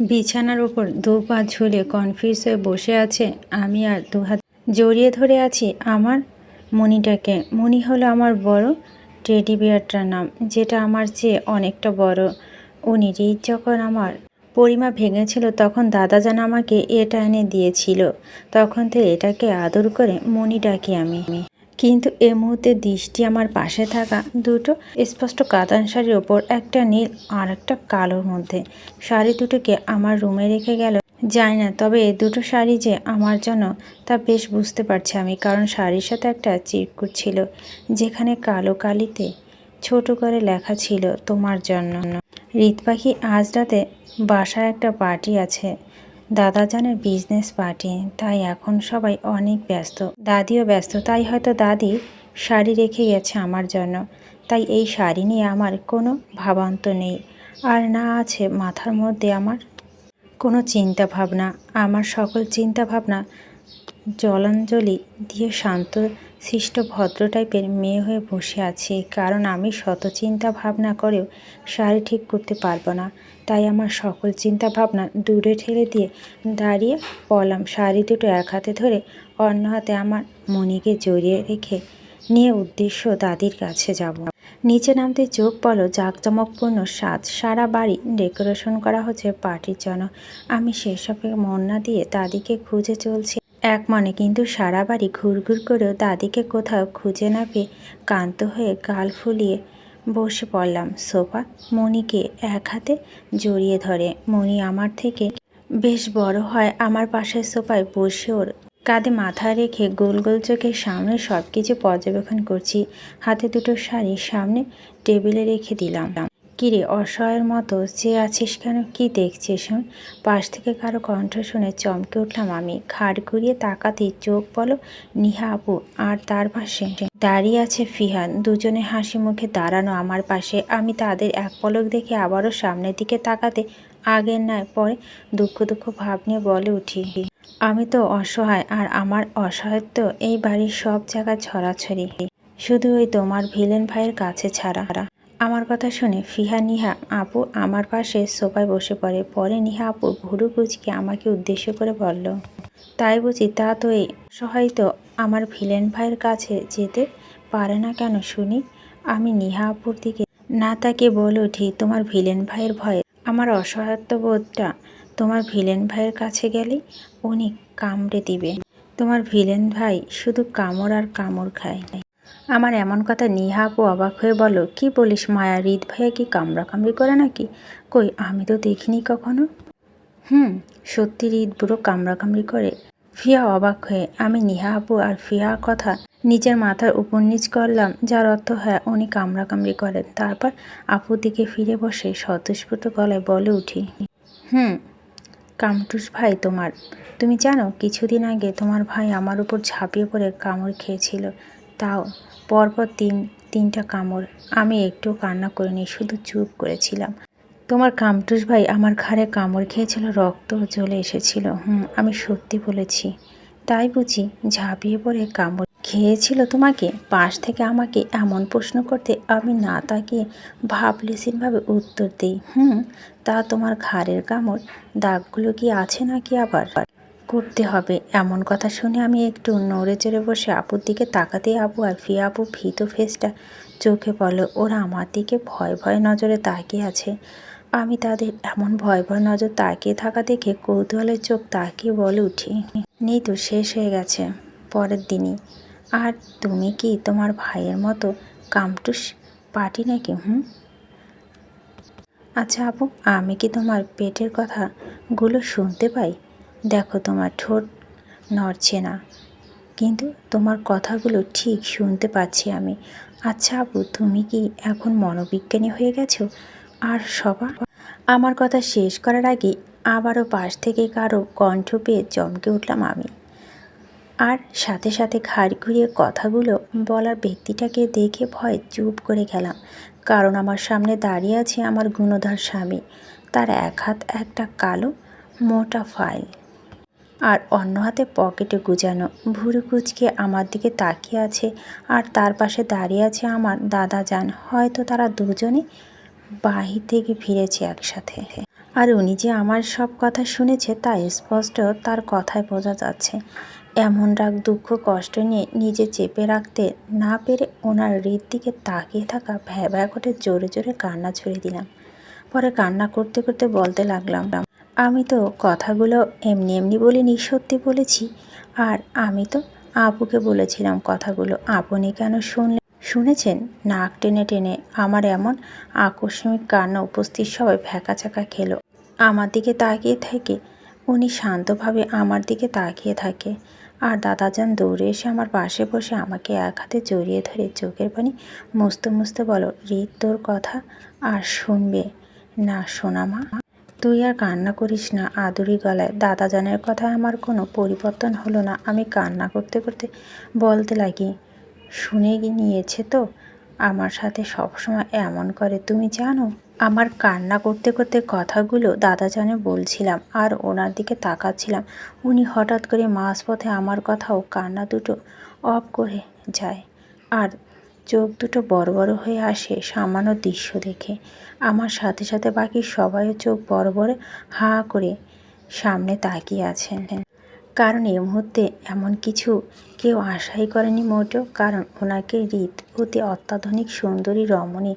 বিছানার উপর দু পা ঝুলে কনফিউজ হয়ে বসে আছে আমি আর দু হাত জড়িয়ে ধরে আছি আমার মণিটাকে। মণি হলো আমার বড় টেডি বিয়ারটার নাম, যেটা আমার চেয়ে অনেকটা বড়। উনি রিচ যখন আমার পরিমা ভেঙেছিল তখন দাদা যেন আমাকে এটা এনে দিয়েছিল। তখন থেকে এটাকে আদর করে মণি ডাকি আমি। কিন্তু এ মুহূর্তে দৃষ্টি আমার পাশে থাকা দুটো স্পষ্ট কাতান শাড়ির ওপর, একটা নীল আর একটা কালোর মধ্যে। শাড়ি দুটোকে আমার রুমে রেখে গেল। জানি না, তবে এ দুটো শাড়ি যে আমার জন্য, তা বেশ বুঝতে পারছি আমি, কারণ শাড়ির সাথে একটা চিরকুট ছিল, যেখানে কালো কালিতে ছোট করে লেখা ছিল, তোমার জন্য। রিত পাখি আজ রাতে বাসায় একটা পার্টি আছে। দাদা জানের বিজনেস পার্টি তাই এখন সবাই অনেক ব্যস্ত। দাদিও ব্যস্ত, তাই হয়তো দাদি শাড়ি রেখে গেছে আমার জন্য। তাই এই শাড়ি নিয়ে আমার কোনো ভাবান্ত নেই। আর না আছে মাথার মধ্যে আমার কোনো চিন্তা ভাবনা আমার সকল চিন্তা ভাবনা জলাঞ্জলি দিয়ে শান্ত সৃষ্ট ভদ্র টাইপের মেয়ে হয়ে বসে আছি। কারণ আমি শত চিন্তা ভাবনা করেও শাড়ি ঠিক করতে পারব না। তাই আমার সকল চিন্তা ভাবনা দূরে ঠেলে দিয়ে দাঁড়িয়ে পলাম শাড়ি দুটো এক হাতে ধরে অন্য হাতে আমার মনিকে জড়িয়ে রেখে নিয়ে উদ্দেশ্য দাদির কাছে যাব। নিচে নামতে চোখ পলো জাঁকজমকপূর্ণ সাজ। সারা বাড়ি ডেকোরেশন করা হচ্ছে পার্টির জন্য। আমি সেসবে মন না দিয়ে দাদিকে খুঁজে চলছি। এক মনে কিন্তু সারা বাড়ি ঘুরঘুর করেও দাদিকে কোথাও খুঁজে না পেয়ে কান্ত হয়ে গাল ফুলিয়ে বসে পড়লাম। সোফা মণিকে এক হাতে জড়িয়ে ধরে। মণি আমার থেকে বেশ বড় হয়, আমার পাশের সোফায় বসে ওর কাঁধে মাথা রেখে গোল গোল চোখের সামনে সব কিছু পর্যবেক্ষণ করছি। হাতে দুটো শাড়ি সামনে টেবিলে রেখে দিলাম। কিরে, অসহায়ের মতো চেয়ে আছিস কেন? কি দেখছিস শোন পাশ থেকে কারও কণ্ঠ শুনে চমকে উঠলাম আমি। ঘাড় ঘুরিয়ে তাকাতেই চোখ বলো, নিহা আপু, আর তার পাশে দাঁড়িয়ে আছে ফিহান। দুজনে হাসি মুখে দাঁড়ানো আমার পাশে। আমি তাদের এক পলক দেখে আবারও সামনের দিকে তাকাতে আগের নয় পরে দুঃখ দুঃখ ভাব নিয়ে বলে উঠি, আমি তো অসহায়, আর আমার অসহায়ত্ব এই বাড়ির সব জায়গায় ছড়াছড়ি। শুধু ওই তোমার ভিলেন ভাইয়ের কাছে ছাড়া। আমার কথা শুনে ফিহা, নিহা, আপু আমার পাশে সোফায় বসে পড়ে। পরে নিহা আপু ভুরু কুচকে আমাকে উদ্দেশ্য করে বলল, তাই বুঝি তা তো এই সহায় তো আমার ভিলেন ভাইয়ের কাছে যেতে পারে না কেন শুনি? আমি নিহা আপুর দিকে না তাকে বলে উঠি, তোমার ভিলেন ভাইয়ের ভয়ে আমার অসহায়ত্ব বোধটা তোমার ভিলেন ভাইয়ের কাছে গেলে উনি কামড়ে দিবে। তোমার ভিলেন ভাই শুধু কামড় আর কামড় খায়। আমার এমন কথা নিহা আপু অবাক হয়ে বলো, কি বলিস মায়া? হৃদ ভাইয়া কি কামড়াকামড়ি করে নাকি? কই, আমি তো দেখিনি কখনো? হুম, সত্যি হৃদ বুড়ো কামড়াকামড়ি করে? ফিয়া অবাক হয়ে, আমি নিহা আপু আর ফিয়ার কথা নিজের মাথার উপর নিচ করলাম, যার অর্থ হ্যাঁ উনি কামড়াকামড়ি করেন। তারপর আপুর দিকে ফিরে বসে স্বতঃস্ফূর্ত গলায় বলে উঠি, হুম, কামটুস ভাই তোমার। তুমি জানো, কিছুদিন আগে তোমার ভাই আমার উপর ঝাঁপিয়ে পড়ে কামড় খেয়েছিল। তাও পরপর তিন, তিনটা কামড়। আমি একটু কান্না করিনি শুধু চুপ করেছিলাম। তোমার কামটুস ভাই আমার ঘাড়ে কামড় খেয়েছিল, রক্ত চলে এসেছিল। হুম, আমি সত্যি বলেছি। তাই বুঝি ঝাঁপিয়ে পড়ে কামড় খেয়েছিল তোমাকে? পাশ থেকে আমাকে এমন প্রশ্ন করতে আমি না তাকিয়ে ভাবলেসিনভাবে উত্তর দিই। হুম, তা তোমার ঘাড়ের কামড়, দাগগুলো কি আছে নাকি আবার? করতে হবে। এমন কথা শুনে আমি একটু নড়ে চড়ে বসে আপুর দিকে তাকাতেই আপু আর ফিয়া আপু ভীত ফেসটা চোখে পড়ল। ওরা আমার দিকে ভয় ভয় নজরে তাকিয়ে আছে। আমি তাদের এমন ভয় ভয় নজর তাকিয়ে থাকা দেখে কৌতূহলের চোখ তাকিয়ে বলে উঠি, নেই তো, শেষ হয়ে গেছে পরের দিনই। আর তুমি কি তোমার ভাইয়ের মতো কামটুস পার্টি নাকি, হুম? আচ্ছা আপু, আমি কি তোমার পেটের কথাগুলো শুনতে পাই? দেখো তোমার ঠোঁট নড়ছে না। কিন্তু তোমার কথাগুলো ঠিক শুনতে পাচ্ছি আমি। আচ্ছা আপু, তুমি কি এখন মনোবিজ্ঞানী হয়ে গেছো? আর সবার আমার কথা শেষ করার আগে আবারও পাশ থেকে কারও কণ্ঠ পেয়ে চমকে উঠলাম আমি। আর সাথে সাথে ঘাড় ঘুরিয়ে কথাগুলো বলার ব্যক্তিটাকে দেখে ভয় চুপ করে গেলাম। কারণ আমার সামনে দাঁড়িয়ে আছে আমার গুণধর স্বামী। তার এক হাত একটা কালো মোটা ফাইল। আর অন্য হাতে পকেটে গুজানো ভুরু কুচকে আমার দিকে তাকিয়ে আছে আর তার পাশে দাঁড়িয়ে আছে আমার দাদা যান। হয়তো তারা দুজনে বাহির থেকে ফিরেছে একসাথে। আর উনি যে আমার সব কথা শুনেছে তা স্পষ্ট তার কথায় বোঝা যাচ্ছে। এমন রাগ, দুঃখ, কষ্ট নিয়ে নিজে চেপে রাখতে না পেরে ওনার হৃদ দিকে তাকিয়ে থাকা ভ্যা ভ্যা করে জোরে জোরে কান্না ছুড়ে দিলাম। পরে কান্না করতে করতে বলতে লাগলাম আমি তো কথাগুলো এমনি এমনি বলিনি, সত্যি বলেছি। আর আমি তো আপুকে বলেছিলাম কথাগুলো। আপনি কেন শুনলেন শুনেছেন? নাক টেনে টেনে আমার এমন আকস্মিক কান্না উপস্থিত সবাই ভ্যাকাচাকা খেলো। আমার দিকে তাকিয়ে থেকে, উনি শান্তভাবে আমার দিকে তাকিয়ে থাকে। আর দাদাজান দৌড়ে এসে আমার পাশে বসে আমাকে এক হাতে জড়িয়ে ধরে চোখের পানি মুছতে মুছতে বলো, রিত, তোর কথা আর শুনবে না শোনা মা তুই আর কান্না করিস না, আদুরি গলায়। দাদাজানের কথায় আমার কোনো পরিবর্তন হলো না। আমি কান্না করতে করতে বলতে লাগি, শুনে নিয়েছে তো? আমার সাথে সবসময় এমন করে, তুমি জানো? আমার কান্না করতে করতে কথাগুলো দাদাজানে বলছিলাম আর ওনার দিকে তাকাচ্ছিলাম। উনি হঠাৎ করে মাঝপথে আমার কথাও কান্না দুটো অফ করে যায়। আর চোখ দুটো বড় বড় হয়ে আসে সামান্য দৃশ্য দেখে। আমার সাথে সাথে বাকি সবাইও চোখ বড় বড় হা করে সামনে তাকিয়ে আছেন। কারণ এই মুহূর্তে এমন কিছু কেউ আশাই করেনি মোটেও, কারণ ওনাকে রীত অতি অত্যাধুনিক সুন্দরী রমণী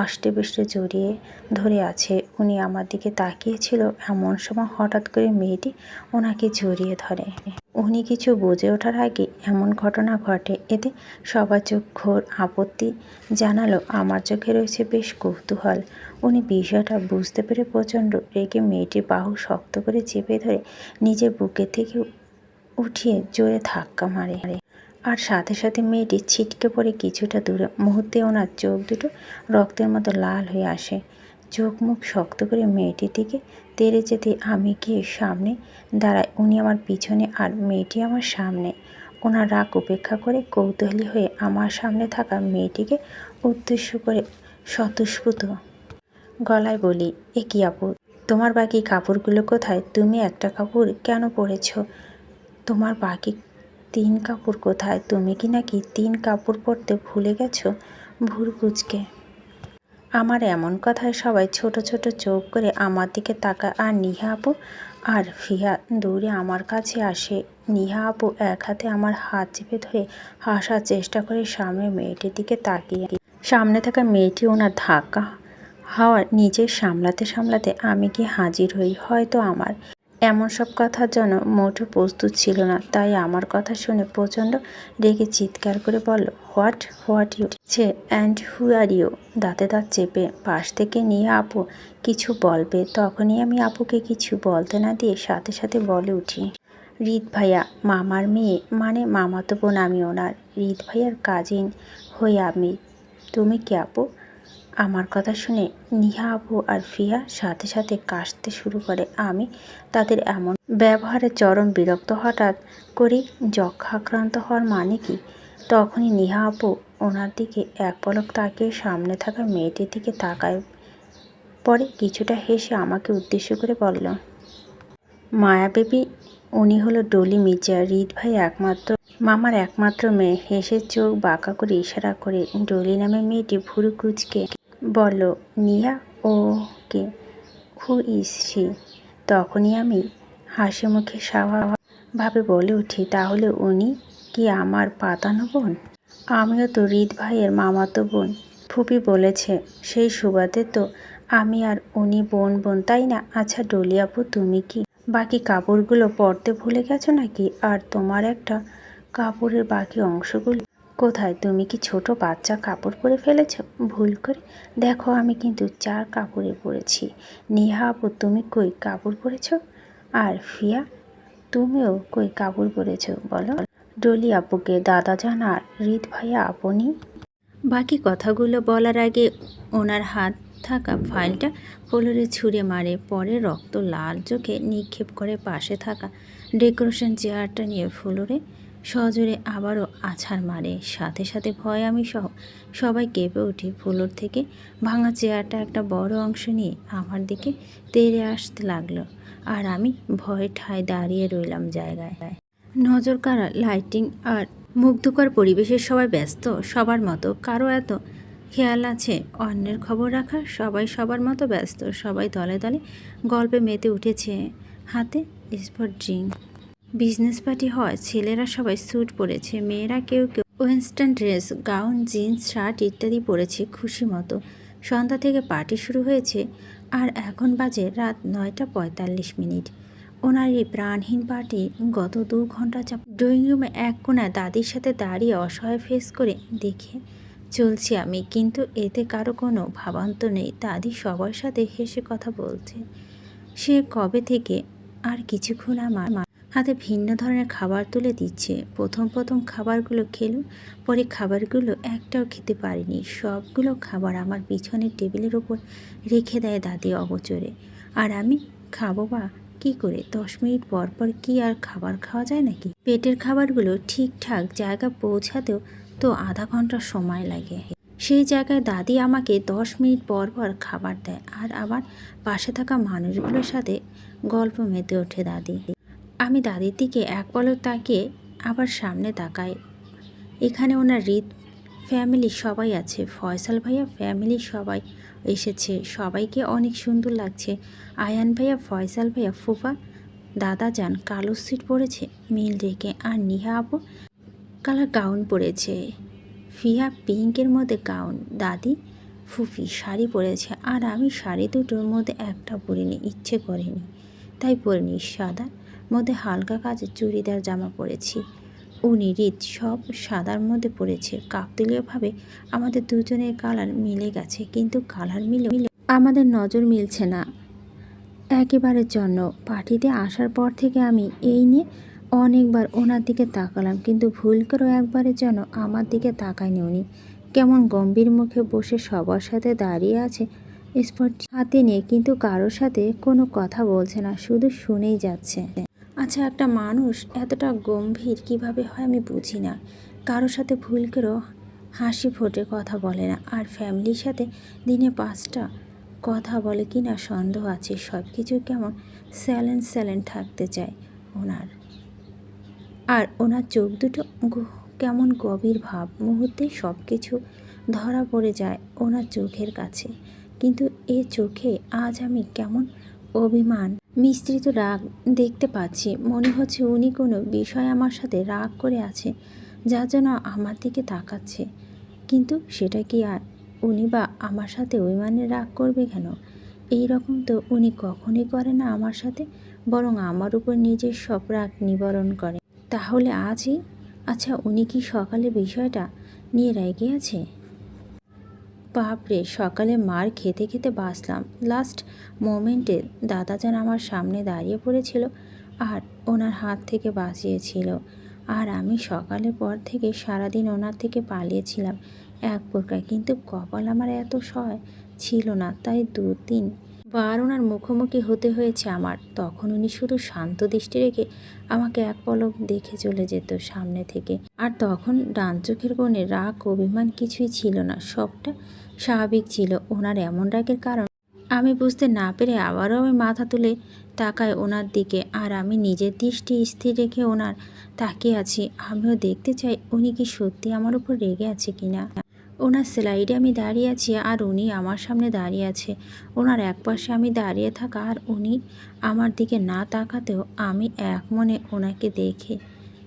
আষ্টে বেষ্টে জড়িয়ে ধরে আছে। উনি আমার দিকে তাকিয়েছিল এমন সময় হঠাৎ করে মেয়েটি ওনাকে জড়িয়ে ধরে। উনি কিছু বুঝে ওঠার আগে এমন ঘটনা ঘটে, এতে সবার চোখ ঘোর আপত্তি জানালো। আমার চোখে রয়েছে বেশ কৌতূহল। উনি বিষয়টা বুঝতে পেরে প্রচণ্ড রেগে মেয়েটির বাহু শক্ত করে চেপে ধরে নিজের বুকে থেকে উঠিয়ে জোরে ধাক্কা মারে। আর সাথে সাথে মেয়েটি ছিটকে পড়ে কিছুটা দূরে। মুহূর্তে ওনার চোখ দুটো রক্তের মতো লাল হয়ে আসে। চোখ মুখ শক্ত করে মেয়েটির দিকে তেড়ে যেতে আমি গিয়ে সামনে দাঁড়াই। উনি আমার পিছনে আর মেয়েটি আমার সামনে। ওনার রাগ উপেক্ষা করে কৌতূহলী হয়ে আমার সামনে থাকা মেয়েটিকে উদ্দেশ্য করে স্বতঃস্ফূর্ত গলায় বলি, এ কি আপু, তোমার বাকি কাপড়গুলো কোথায়? তুমি একটা কাপড় কেন পরেছ? তোমার বাকি তিন কাপড় কোথায়? তুমি কি নাকি তিন কাপড় পরতে ভুলে গেছো ভুর কুচকে আমার এমন কথায় সবাই ছোট ছোট চোখ করে আমার দিকে তাকায়। আর নিহা আপু? আর ফিহা দৌড়ে আমার কাছে আসে। নিহা আপু এক হাতে আমার হাত চেপে ধরে হাসার চেষ্টা করে সামনে মেয়েটির দিকে তাকিয়ে। সামনে থাকা মেয়েটি ওনার ধাক্কা হাওয়ার নিজের সামলাতে সামলাতে আমি কি হাজির হই? হয়তো আমার এমন সব কথার জন্য মোটো প্রস্তুত ছিল না। তাই আমার কথা শুনে প্রচণ্ড রেগে চিৎকার করে বলল, হোয়াট? হোয়াট ইউ ছে অ্যান্ড হু আর ইউ? দাঁতে দাঁত চেপে পাশ থেকে নিয়ে আপু কিছু বলবে। তখনই আমি আপুকে কিছু বলতে না দিয়ে সাথে সাথে বলে উঠি, রিত ভাইয়া, মামার মেয়ে মানে মামাতো বোন আমি ওনার। রিত ভাইয়ার কাজিন হই আমি। তুমি কি আপু? আমার কথা শুনে নিহা আপু আর ফিয়া সাথে সাথে কাশতে শুরু করে। আমি তাদের এমন ব্যবহারে চরম বিরক্ত হঠাৎ করে যক্ষাক্রান্ত হওয়ার মানে কি? তখনই নিহা আপু ওনার দিকে এক পলক তাকিয়ে সামনে থাকা মেয়েটির দিকে তাকায়। পরে কিছুটা হেসে আমাকে উদ্দেশ্য করে বলল, মায়া বেবি, উনি হলো ডলি মির্জা। রিদ ভাই একমাত্র, মামার একমাত্র মেয়ে। হেসে চোখ বাঁকা করে ইশারা করে ডলি নামে মেয়েটি ভুরু কুচকে বলল নিয়া ওকে হু ইজ সি তখনই আমি হাসি মুখে স্বাভাবিকভাবে বলে উঠি, তাহলে উনি কি আমার পাতানো বোন? আমিও তো হৃদ ভাইয়ের মামাতো বোন। ফুপি বলেছে, সেই সুবাদে তো আমি আর উনি বোন বোন, তাই না? আচ্ছা ডলিয়াপু তুমি কি বাকি কাপড়গুলো পরতে ভুলে গেছো নাকি? আর তোমার একটা কাপড়ের বাকি অংশগুলো কোথায়? তুমি কি ছোট বাচ্চা কাপড় পরে ফেলেছ? ভুল করে। দেখো, আমি কিন্তু চার কাপড়ে পরেছি। নেহা আপু, তুমি কই কাপড় পরেছ? আর ফিয়া, তুমিও কই কাপড় পরেছ? বলো। ডলি আপুকে, দাদা জান আর রিত ভাইয়া আপনি? বাকি কথাগুলো বলার আগে ওনার হাত থাকা ফাইলটা ফ্লোরে ছুঁড়ে মারে। পরে রক্ত লাল চোখে নিক্ষেপ করে পাশে থাকা ডেকোরেশন চেয়ারটা নিয়ে ফ্লোরে সজোরে আবারও আছাড় মারে। সাথে সাথে ভয় আমি সহ সবাই কেঁপে উঠি। ফ্লোর থেকে ভাঙা চেয়ারটা একটা বড় অংশ নিয়ে আমার দিকে তেড়ে আসতে লাগল আর আমি ভয় ঠায় দাঁড়িয়ে রইলাম জায়গায়। নজর কাড়া লাইটিং আর মুগ্ধকর পরিবেশের সবাই ব্যস্ত, সবার মতো। কারও এত খেয়াল আছে, অন্যের খবর রাখা সবাই সবার মতো ব্যস্ত। সবাই দলে দলে গল্পে মেতে উঠেছে। হাতে স্পট ড্রিঙ্ক বিজনেস পার্টি হয়, ছেলেরা সবাই স্যুট পরেছে, মেয়েরা কেউ কেউ western dress, gown, jeans, shirt ইত্যাদি পরেছে খুশি মতো। সন্ধ্যা থেকে পার্টি শুরু হয়েছে আর এখন বাজে রাত নয়টা পঁয়তাল্লিশ মিনিট। ওনার এই প্রাণহীন পার্টি গত দু ঘণ্টা চাপ ড্রয়িং রুমে এক কোনায় দাদির সাথে দাঁড়িয়ে অসহায় ফেস করে দেখে চলছি আমি, কিন্তু এতে কারও কোনো ভাবান্ত নেই। দাদি সবার সাথে হেসে কথা বলছে। সে কবে থেকে আর কিছুক্ষণ আমার হাতে ভিন্ন ধরনের খাবার তুলে দিচ্ছে। প্রথম প্রথম খাবারগুলো খেলো পরে খাবারগুলো একটাও খেতে পারিনি। সবগুলো খাবার আমার পিছনের টেবিলের ওপর রেখে দেয় দাদি অগোচরে। আর আমি, খাব বা কি করে? দশ মিনিট পর পর কি আর খাবার খাওয়া যায় নাকি? পেটের খাবারগুলো ঠিকঠাক জায়গা পৌঁছাতেও তো আধা ঘণ্টা সময় লাগে। সেই জায়গায় দাদি আমাকে দশ মিনিট পর পর খাবার দেয়। আর আবার পাশে থাকা মানুষগুলোর সাথে গল্প মেতে ওঠে দাদি। আমি দাদির দিকে এক পলক তাকিয়ে আবার সামনে তাকাই। এখানে ওনার রিত ফ্যামিলি সবাই আছে। ফয়সাল ভাইয়া ফ্যামিলি সবাই এসেছে। সবাইকে অনেক সুন্দর লাগছে। আয়ান ভাইয়া, ফয়সাল ভাইয়া, ফুফা, দাদা যান, কালো সিট পরেছে, মিল রেখে আর নিহা আপু, কালার গাউন পরেছে। ফিয়া পিঙ্কের মধ্যে গাউন দাদি, ফুফি শাড়ি পরেছে। আর আমি শাড়ি দুটোর মধ্যে একটা পরিনি, ইচ্ছে করেনি। তাই পরিনি সাদার মধ্যে হালকা কাজের চুড়িদার জামা পরেছি। উনি রীত সব সাদার মধ্যে পড়েছে কাকতলীয়ভাবে আমাদের দুজনের কালার মিলে গেছে, কিন্তু কালার মিলে মিলে আমাদের নজর মিলছে না। একেবারের জন্য। পার্টিতে আসার পর থেকে আমি এই নিয়ে অনেকবার ওনার দিকে তাকালাম, কিন্তু ভুল করেও একবারের জন্য আমার দিকে তাকায়নি উনি। কেমন গম্ভীর মুখে বসে সবার সাথে দাঁড়িয়ে আছে স্পট হাতে নিয়ে, কিন্তু কারোর সাথে কোনো কথা বলছে না, শুধু শুনেই যাচ্ছে। আচ্ছা একটা মানুষ এতটা গম্ভীর কীভাবে হয় আমি বুঝি না। কারোর সাথে ভুল করেও হাসি ফোটে, কথা বলে না। আর ফ্যামিলির সাথে দিনে পাঁচটা কথা বলে কি না সন্দেহ আছে? সব কিছু কেমন স্যালেন স্যালেন থাকতে চায় ওনার। আর ওনার চোখ দুটো কেমন গভীর ভাব। মুহূর্তে সব কিছু ধরা পড়ে যায় ওনার চোখের কাছে। কিন্তু এ চোখে আজ আমি কেমন অভিমান মিশ্রিত রাগ দেখতে পাচ্ছি। মনে হচ্ছে উনি কোনো বিষয় আমার সাথে রাগ করে আছে, যা যেন আমার দিকে তাকাচ্ছে। কিন্তু সেটা কি আর? উনি বা আমার সাথে অভিমানে রাগ করবে কেন? এই রকম তো উনি কখনই করে না আমার সাথে, বরং আমার উপর নিজের সব রাগ নিবারণ করে। তাহলে আজই? আচ্ছা উনি কি সকালে বিষয়টা নিয়ে রেগে আছে? বাপরে, সকালে মার খেতে খেতে বাসলাম লাস্ট মোমেন্টে দাদা যেন আমার সামনে দাঁড়িয়ে পড়েছিল আর ওনার হাত থেকে বাঁচিয়েছিল। আর আমি সকালের পর থেকে সারাদিন ওনার থেকে পালিয়েছিলাম। এক প্রকার কিন্তু কপাল আমার এত সয় ছিল না, তাই দু তিন বার ওনার মুখোমুখি হতে হয়েছে আমার। তখন উনি শুধু শান্ত দৃষ্টি রেখে আমাকে এক পলক দেখে চলে যেত সামনে থেকে। আর তখন ডান চোখের কোণে রাগ অভিমান কিছুই ছিল না, সবটা স্বাভাবিক ছিল ওনার এমন রাগের কারণ। আমি বুঝতে না পেরে আবারও আমি মাথা তুলে তাকাই ওনার দিকে আর আমি নিজের দৃষ্টি স্থির রেখে ওনার তাকিয়ে আছি। আমিও দেখতে চাই উনি কি সত্যি আমার উপর রেগে আছে কিনা ওনার স্লাইডে আমি দাঁড়িয়ে আছি আর উনি আমার সামনে দাঁড়িয়ে আছে। ওনার এক পাশে আমি দাঁড়িয়ে থাকা আর উনি আমার দিকে না তাকাতেও আমি এক মনে ওনাকে দেখে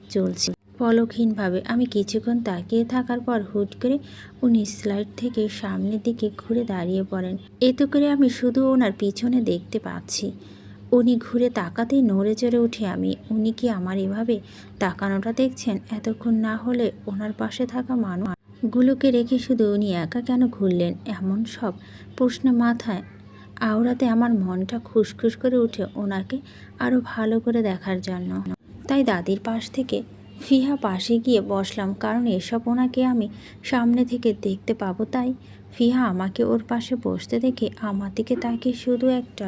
চলছি। পলকহীনভাবে। আমি কিছুক্ষণ তাকিয়ে থাকার পর হুট করে উনি স্লাইড থেকে সামনের দিকে ঘুরে দাঁড়িয়ে পড়েন। এতে করে আমি শুধু ওনার পিছনে দেখতে পাচ্ছি। উনি ঘুরে তাকাতেই নড়ে চড়ে উঠে আমি, উনি কি আমার এভাবে তাকানোটা দেখছেন? এতক্ষণ না হলে ওনার পাশে থাকা মানুষ গুলোকে রেখে শুধু উনি একা কেন ঘুরলেন? এমন সব প্রশ্ন মাথায় আওড়াতে আমার মনটা খুসখুস করে উঠে ওনাকে আরও ভালো করে দেখার জন্য। তাই দাদির পাশ থেকে ফিহা পাশে গিয়ে বসলাম, কারণ এসব ওনাকে আমি সামনে থেকে দেখতে পাবো, তাই ফিহা আমাকে ওর পাশে বসতে দেখে আমার দিকে তাকে শুধু একটা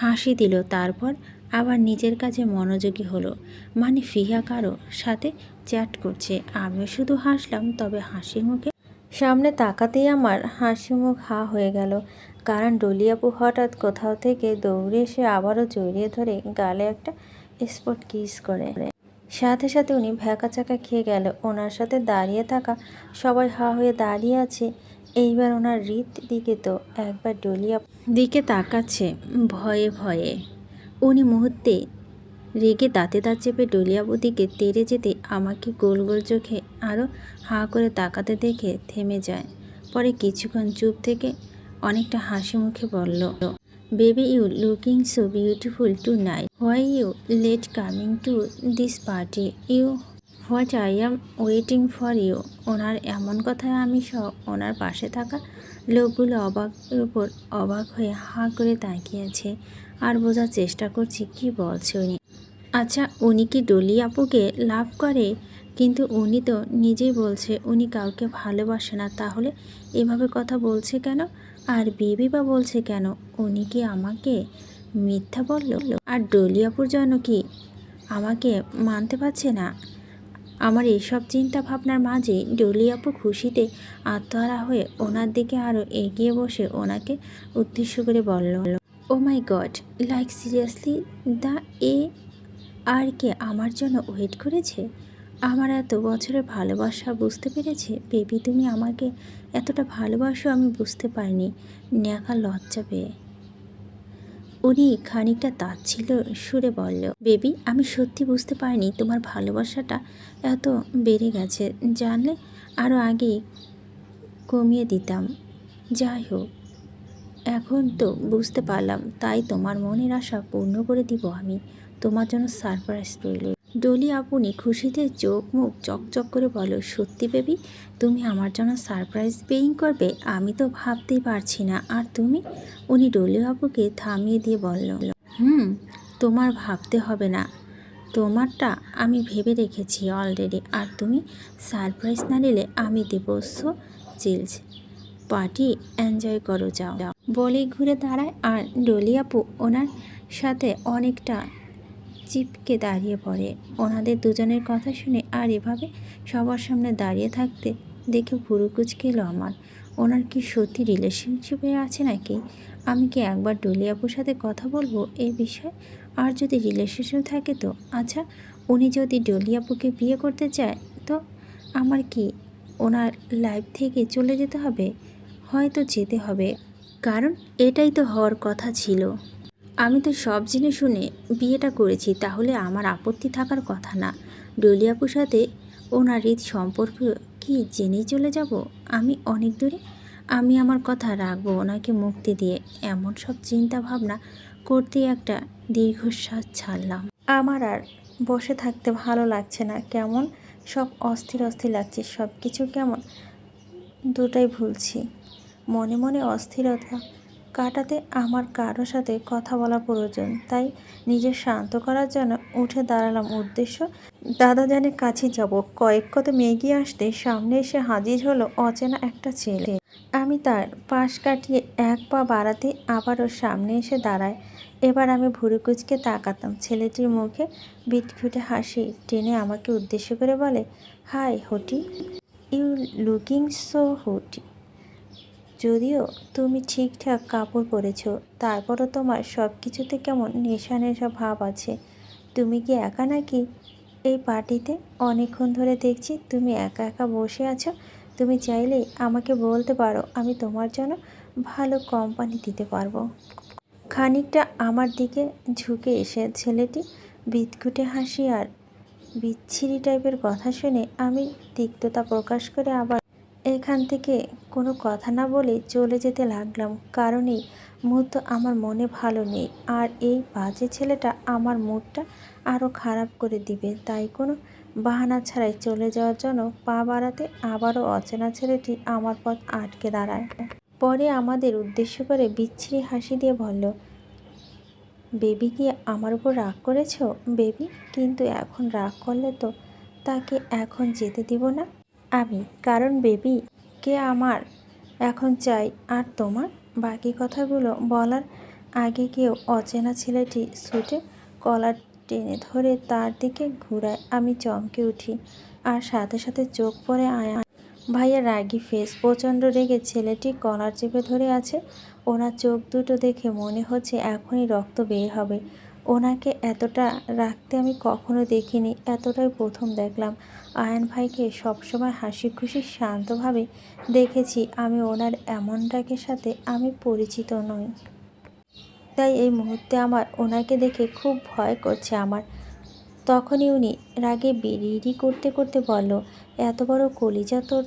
হাসি দিল, তারপর আবার নিজের কাজে মনোযোগী হলো। মানে ফিহা কারও সাথে চ্যাট করছে, আমিও শুধু হাসলাম, তবে হাসির মুখে সামনে তাকাতেই আমার হাসি মুখ হা হয়ে গেল, কারণ ডলিয়াপু হঠাৎ কোথাও থেকে দৌড়ে এসে আবারও জড়িয়ে ধরে গালে একটা স্পট কিস করে। সাথে সাথে উনি ভ্যাকা চাকা খেয়ে গেল। ওনার সাথে দাঁড়িয়ে থাকা সবাই হা হয়ে দাঁড়িয়ে আছে। এইবার ওনার হৃদ দিকে তো একবার ডলিয়া দিকে তাকাচ্ছে ভয়ে ভয়ে। উনি মুহূর্তে রেগে দাঁতে দাঁত চেপে ডলিয়াবু দিকে তেড়ে যেতে আমাকে গোল গোল চোখে আরও হাঁ করে তাকাতে দেখে থেমে যায়। পরে কিছুক্ষণ চুপ থেকে অনেকটা হাসি মুখে বলল baby you looking so beautiful tonight why you late coming to this party you what I am waiting for you ওনার এমন কথায় আমি সব ওনার পাশে থাকা লোকগুলো অবাকের উপর অবাক হয়ে হাঁ করে তাকিয়েছে আর বোঝার চেষ্টা করছি, কি বলছে উনি? আচ্ছা উনি কি ডলি আপুকে লাভ করে? কিন্তু উনি তো নিজেই বলছে, উনি কাউকে ভালোবাসে না, তাহলে এভাবে কথা বলছে কেন? আর বেবি বা বলছে কেন? উনি কি আমাকে মিথ্যা বলল? আর ডলিয়াপুর যেন কি আমাকে মানতে পারছে না? আমার এইসব চিন্তা ভাবনার মাঝে ডলিয়াপু খুশিতে আত্মহারা হয়ে ওনার দিকে আরও এগিয়ে বসে ওনাকে উদ্দেশ্য করে বলল ও my God like seriously the A R K আমার জন্য ওয়েট করেছে? আমার এত বছরের ভালোবাসা বুঝতে পেরেছে? বেবি, তুমি আমাকে এতটা ভালোবাসো আমি বুঝতে পারিনি। ন্যাকা লজ্জা পেয়ে। উনি খানিকটা তাচ্ছিল সুরে বলল, বেবি, আমি সত্যি বুঝতে পারিনি তোমার ভালোবাসাটা এত বেড়ে গেছে। জানলে আরও আগে কমিয়ে দিতাম। যাই হোক, এখন তো বুঝতে পারলাম, তাই তোমার মনের আশা পূর্ণ করে দিব আমি। তোমার জন্য সারপ্রাইজ রইল। ডলি আপনি খুশিতে চোখ মুখ চকচক করে বলো, সত্যি বেবি, তুমি আমার জন্য সারপ্রাইজ পেইং করবে? আমি তো ভাবতেই পারছি না। আর তুমি? উনি ডলি আপুকে থামিয়ে দিয়ে বলল, হুম, তোমার ভাবতে হবে না। তোমারটা আমি ভেবে রেখেছি অলরেডি আর তুমি সারপ্রাইজ না নিলে আমি দেবো, সো চিলস পার্টি এনজয় করো, যাও। বলে ঘুরে দাঁড়ায়। আর ডলি আপু ওনার সাথে অনেকটা চিপকে দাঁড়িয়ে পড়ে। ওনাদের দুজনের কথা শুনে আর এভাবে সবার সামনে দাঁড়িয়ে থাকতে দেখে ভুরু কুচকে এলো আমার। ওনার কি সত্যি রিলেশনশিপে আছে নাকি? আমি কি একবার ডলি আপুর সাথে কথা বলব এই বিষয়ে? আর যদি রিলেশনশিপ থাকে তো? আচ্ছা উনি যদি ডলিয়াপুকে বিয়ে করতে চায় তো আমার কি ওনার লাইফ থেকে চলে যেতে হবে? হয়তো যেতে হবে। কারণ এটাই তো হওয়ার কথা ছিল। আমি তো সব জেনে শুনে বিয়েটা করেছি, তাহলে আমার আপত্তি থাকার কথা না। ডলিয়াপুর সাথে ওনার হৃদ সম্পর্ক কি জেনেই চলে যাব? আমি অনেক দূরে। আমি আমার কথা রাখব ওনাকে মুক্তি দিয়ে। এমন সব চিন্তা ভাবনা করতে একটা দীর্ঘশ্বাস ছাড়লাম। আমার আর বসে থাকতে ভালো লাগছে না। কেমন সব অস্থির অস্থির লাগছে। সব কিছু কেমন? দুটাই ভুলছি। মনে মনে অস্থিরতা কাটাতে আমার কারোর সাথে কথা বলা প্রয়োজন। তাই নিজে শান্ত করার জন্য উঠে দাঁড়ালাম উদ্দেশ্য দাদাজানের কাছে যাব। কয়েক কদম এগিয়ে আসতে সামনে এসে হাজির হলো অচেনা একটা ছেলে। আমি তার পাশ কাটিয়ে এক পা বাড়াতে আবারও সামনে এসে দাঁড়ায়। এবার আমি ভুরুকুচকে তাকাতাম। ছেলেটির মুখে বিটখুটে হাসি, টেনে আমাকে উদ্দেশ্য করে বলে, hi, hottie. You looking so hottie. যদিও তুমি ঠিকঠাক কাপড় পরেছো, তারপরও তোমার সব কিছুতে কেমন নেশা নেশা ভাব আছে। তুমি কি একা নাকি? এই পার্টিতে অনেকক্ষণ ধরে দেখছি তুমি একা একা বসে আছো। তুমি চাইলেই আমাকে বলতে পারো, আমি তোমার জন্য ভালো কোম্পানি দিতে পারব। খানিকটা আমার দিকে ঝুঁকে এসে ছেলেটি বিদকুটে হাসি আর বিচ্ছিরি টাইপের কথা শুনে আমি তিক্ততা প্রকাশ করে আবার এখান থেকে কোনো কথা না বলে চলে যেতে লাগলাম। কারণ এই মুহূর্ত আমার মনে ভালো নেই। আর এই বাজে ছেলেটা আমার মুডটা আরও খারাপ করে দিবে। তাই কোনো বাহানা ছাড়াই চলে যাওয়ার জন্য পা বাড়াতে আবারও অচেনা ছেলেটি আমার পথ আটকে দাঁড়ায়। পরে আমাদের উদ্দেশ্য করে বিচ্ছিরি হাসি দিয়ে বলল, বেবি কি আমার উপর রাগ করেছ? বেবি, কিন্তু এখন রাগ করলে তো তাকে এখন যেতে দিব না? আমি, কারণ বেবি, কে আমার? এখন চাই, আর তোমার? বাকি কথাগুলো বলার আগে কেউ অচেনা ছেলেটি ছুটে কলার টেনে ধরে তার দিকে ঘুরায়। আমি চমকে উঠি, আর সাথে সাথে চোখ পড়ে আয়া ভাইয়া রাগি ফেস প্রচণ্ড রেগে ছেলেটি কলার চেপে ধরে আছে। ওনার চোখ দুটো দেখে মনে হচ্ছে এখনই রক্ত বের হবে। ওনাকে এতটা রাখতে আমি কখনো দেখিনি, এতটাই প্রথম দেখলাম। আয়ন ভাইকে সবসময় হাসি খুশি শান্তভাবে দেখেছি, আমি ওনার এমন ডাকের সাথে আমি পরিচিত নই। তাই এই মুহূর্তে আমার ওনাকে দেখে খুব ভয় করছে আমার। তখনই উনি রাগে বিড়ি করতে করতে বলল, এত বড় কলিজা তোর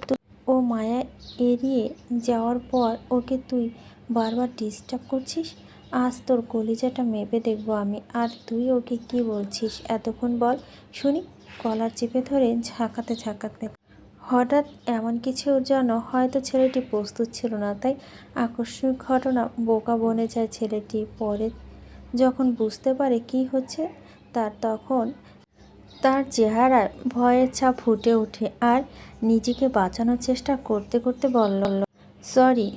ও মায়া, এড়িয়ে যাওয়ার পর ওকে তুই বারবার ডিস্টার্ব করছিস? আজ তোর কলিজাটা মেপে দেখব আমি। আর তুই ওকে কি বলছিস? এতক্ষণ বল। শুনি, কলার চেপে ধরে ঝাঁকাতে ঝাঁকাতে। হঠাৎ এমন কিছু যেন হয়তো ছেলেটি প্রস্তুত ছিল না, তাই আকস্মিক ঘটনা বোকা বনে যায় ছেলেটি। পরে যখন বুঝতে পারে কি হচ্ছে, তার তখন তার চেহারায় ভয়ের ছাপ ফুটে ওঠে আর নিজেকে বাঁচানোর চেষ্টা করতে করতে বলল, সরি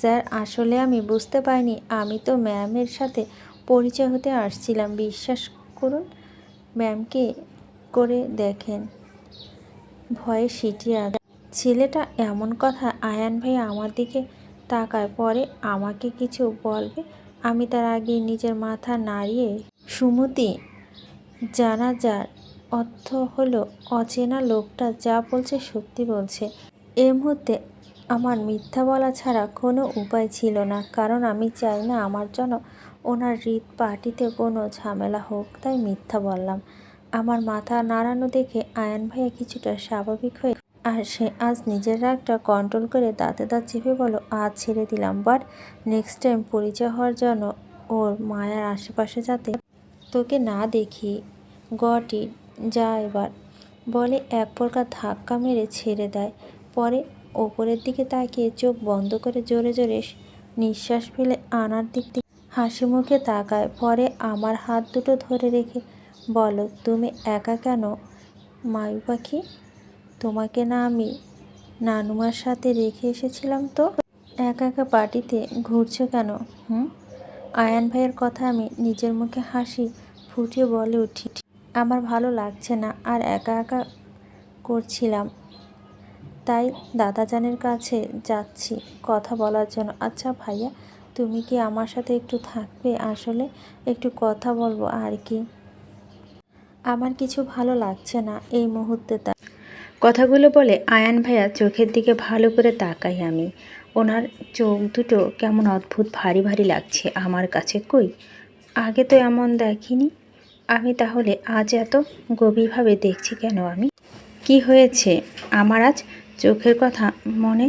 স্যার, আসলে আমি বুঝতে পারিনি। আমি তো ম্যামের সাথে পরিচয় হতে আসছিলাম। বিশ্বাস করুন, ম্যামকে করে দেখেন। ভয়ে সিটি আছে ছেলেটা এমন কথা আয়ান ভাই আমার দিকে তাকায়, পরে আমাকে কিছু বলবে। আমি তার আগে নিজের মাথা নাড়িয়ে, সুমতি জানা যার অর্থ হলো অচেনা লোকটা যা বলছে সত্যি বলছে। এ মুহূর্তে আমার মিথ্যা বলা ছাড়া কোনো উপায় ছিল না। কারণ আমি চাই না আমার জন্য ওনার হৃদ পার্টিতে কোনো ঝামেলা হোক, তাই মিথ্যা বললাম। আমার মাথা নাড়ানো দেখে আয়ান ভাইয়া কিছুটা স্বাভাবিক হয়ে আর সে আজ নিজের রাগটা কন্ট্রোল করে দাঁতে দাঁত চেপে বলো আজ ছেড়ে দিলাম বাট নেক্সট টাইম পরিচয় হওয়ার জন্য ওর মায়ের আশেপাশে যাতে তোকে না দেখি, গটি যা এবার। বলে এক প্রকার ধাক্কা মেরে ছেড়ে দেয়। পরে ওপরের দিকে তাকিয়ে চোখ বন্ধ করে জোরে জোরে নিঃশ্বাস ফেলে আনার দিক থেকে হাসি মুখে তাকায়, পরে আমার হাত দুটো ধরে রেখে বলো, তুমি একা কেন? মায়ু পাখি, তোমাকে না আমি নানুমার সাথে রেখে এসেছিলাম তো? একা একা পার্টিতে ঘুরছো কেন, হুম? আয়ান ভাইয়ের কথা আমি নিজের মুখে হাসি ফুটিয়ে বলে উঠি আমার ভালো লাগছে না, আর একা একা করছিলাম। তাই দাদাজানের কাছে যাচ্ছি কথা বলার জন্য। আচ্ছা ভাইয়া, তুমি কি আমার সাথে একটু থাকবে? আসলে একটু কথা বলব, আর কি? আমার কিছু ভালো লাগছে না এই মুহূর্তে তা কথাগুলো বলে আয়ান ভাইয়া চোখের দিকে ভালো করে তাকাই আমি। ওনার চোখ দুটো কেমন অদ্ভুত, ভারী ভারী লাগছে আমার কাছে। কই? আগে তো এমন দেখিনি। আমি তাহলে আজ এত গভীরভাবে দেখছি কেন আমি? কি হয়েছে? আমার আজ চোখের কথা মনে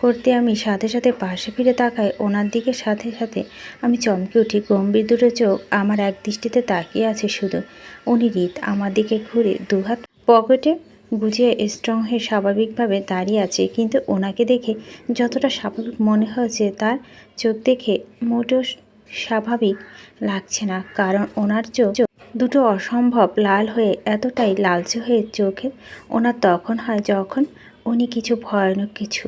করতে আমি সাথে সাথে পাশে ফিরে তাকাই ওনার দিকে সাথে সাথে। আমি চমকে উঠি। গম্ভীর দুটো চোখ আমার এক দৃষ্টিতে তাকিয়ে আছে শুধু। উনি রিত আমার দিকে ঘুরে দুহাত পকেটে গুজিয়ে স্ট্রং হয়ে স্বাভাবিকভাবে দাঁড়িয়ে আছে। কিন্তু ওনাকে দেখে যতটা স্বাভাবিক মনে হয়েছে তার চোখ দেখে মোটেও স্বাভাবিক লাগছে না। কারণ ওনার চোখ দুটো অসম্ভব লাল হয়ে এতটাই লালচে হয়ে চোখে ওনার তখন হয় যখন উনি কিছু ভয়ানক কিছু।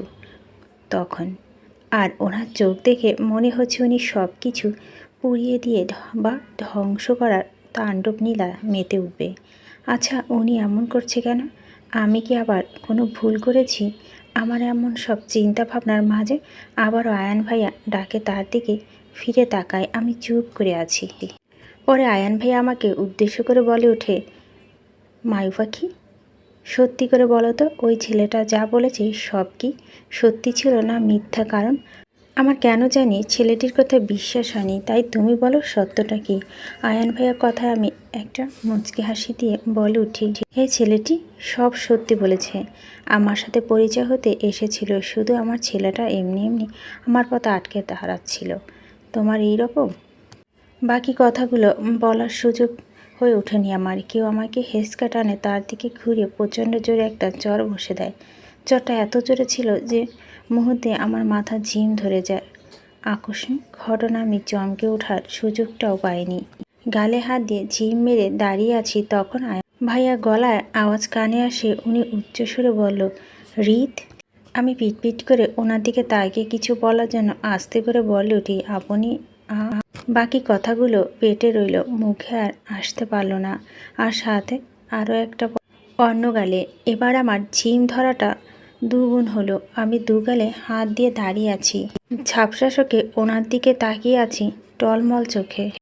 তখন আর ওনার চোখ দেখে মনে হচ্ছে উনি সব কিছু পুড়িয়ে দিয়ে বা ধ্বংস করার তাণ্ডব নীলা মেতে উঠবে। আচ্ছা উনি এমন করছে কেন? আমি কি আবার কোনো ভুল করেছি? আমার এমন সব চিন্তা ভাবনার মাঝে আবারও আয়ান ভাইয়া ডাকে তার দিকে ফিরে তাকায়, আমি চুপ করে আছি। পরে আয়ান ভাইয়া আমাকে উদ্দেশ্য করে বলে ওঠে মায়ু পাখি সত্যি করে বলো তো, ওই ছেলেটা যা বলেছে সব কি সত্যি ছিল না মিথ্যা কারণ? আমার কেন জানি ছেলেটির কথা বিশ্বাস হয়নি, তাই তুমি বলো সত্যটা কি? আয়ান ভাইয়ার কথায় আমি একটা মুচকি হাসি দিয়ে বলে উঠি, হে ছেলেটি, সব সত্যি বলেছে। আমার সাথে পরিচয় হতে এসেছিল, শুধু আমার ছেলেটা এমনি এমনি আমার পথে আটকে হারাচ্ছিল তোমার এই রকম? বাকি কথাগুলো বলার সুযোগ হয়ে ওঠেনি আমার। কেউ আমাকে হেসকা টানে, তার দিকে ঘুরে প্রচণ্ড জোরে একটা চর বসে দেয়। চরটা এত জোরে ছিল যে মুহূর্তে আমার মাথা ঝিম ধরে যায়। আকস্মিক ঘটনা আমি চমকে ওঠার সুযোগটাও পাইনি। গালে হাত দিয়ে ঝিম মেরে দাঁড়িয়ে আছি তখন ভাইয়া গলায় আওয়াজ কানে আসে, উনি উচ্চস্বরে বলল, রিত? আমি পিটপিট করে ওনার দিকে তাকিয়ে কিছু বলার জন্য আস্তে করে বলে উঠি, আপনি বাকি কথাগুলো পেটে রইল, মুখে আর আসতে পারল না। আর সাথে আরও একটা অন্য গালে, এবার আমার ঝিম ধরাটা দুগুণ হলো, আমি দুগালে হাত দিয়ে দাঁড়িয়ে আছি। ঝাপসা শোকে ওনার দিকে তাকিয়ে আছি টলমল চোখে।